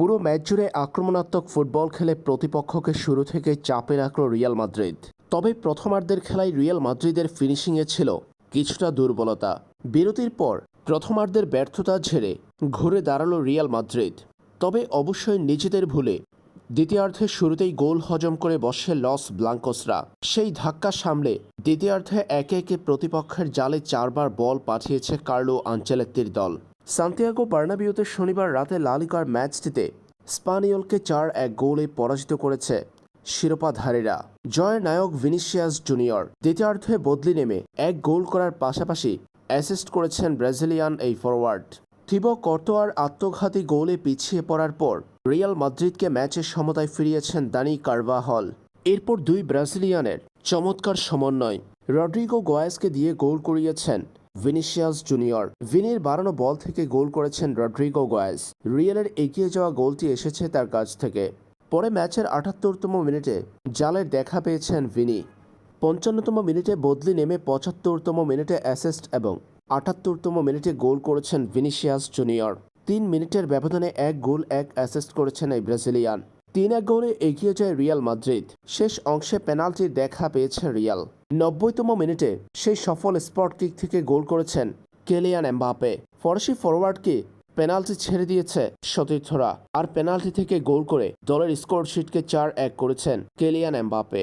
পুরো ম্যাচ জুড়ে আক্রমণাত্মক ফুটবল খেলে প্রতিপক্ষকে শুরু থেকে চাপে রাখল রিয়াল মাদ্রিদ। তবে প্রথমার্ধের খেলায় রিয়াল মাদ্রিদের ফিনিশিংয়ে ছিল কিছুটা দুর্বলতা। বিরতির পর প্রথমার্ধের ব্যর্থতা ঝেড়ে ঘুরে দাঁড়াল রিয়াল মাদ্রিদ। তবে অবশ্যই নিজেদের ভুলে দ্বিতীয়ার্ধের শুরুতেই গোল হজম করে বসে লস ব্লাঙ্কোসরা। সেই ধাক্কা সামলে দ্বিতীয়ার্ধে একে একে প্রতিপক্ষের জালে চারবার বল পাঠিয়েছে কার্লো আঞ্চেলেত্তির দল। সান্তিয়াগো বার্নাবিউতে শনিবার রাতে লালিকার ম্যাচটিতে স্পানিয়লকে চার এক গোলে পরাজিত করেছে শিরোপাধারীরা। জয়ের নায়ক ভিনিসিয়াস জুনিয়র দ্বিতীয়ার্ধে বদলি নেমে এক গোল করার পাশাপাশি অ্যাসিস্ট করেছেন ব্রাজিলিয়ান এই ফরওয়ার্ড থিবো কর্তোয়ার আত্মঘাতী গোলে পিছিয়ে পড়ার পর রিয়াল মাদ্রিদকে ম্যাচের সমতায় ফিরিয়েছেন দানি কারভাহল। এরপর দুই ব্রাজিলিয়ানের চমৎকার সমন্বয়। রড্রিগো গোয়াসকে দিয়ে গোল করিয়েছেন ভিনিসিয়াস জুনিয়র। ভিনির বাড়ানো বল থেকে গোল করেছেন রড্রিগো গোয়াস রিয়ালের এগিয়ে যাওয়া গোলটি এসেছে তার কাছ থেকে। পরে ম্যাচের আটাত্তরতম মিনিটে জালের দেখা পেয়েছেন ভিনি। পঞ্চান্নতম মিনিটে বদলি নেমে পঁচাত্তরতম মিনিটে অ্যাসিস্ট এবং আটাত্তরতম মিনিটে গোল করেছেন ভিনিসিয়াস জুনিয়র। তিন মিনিটের ব্যবধানে এক গোল, এক অ্যাসিস্ট করেছেন এই ব্রাজিলিয়ান। তিন এক গোলে এগিয়ে যায় রিয়াল মাদ্রিদ। শেষ অংশে পেনাল্টির দেখা পেয়েছে রিয়াল। নব্বইতম মিনিটে সেই সফল স্পট কিক থেকে গোল করেছেন কেলিয়ান এমবাপে ফরাসি ফরওয়ার্ডকে পেনাল্টি ছেড়ে দিয়েছে সতীর্থরা। আর পেনাল্টি থেকে গোল করে দলের স্কোর শিটকে চার এক করেছেন কেলিয়ান এমবাপে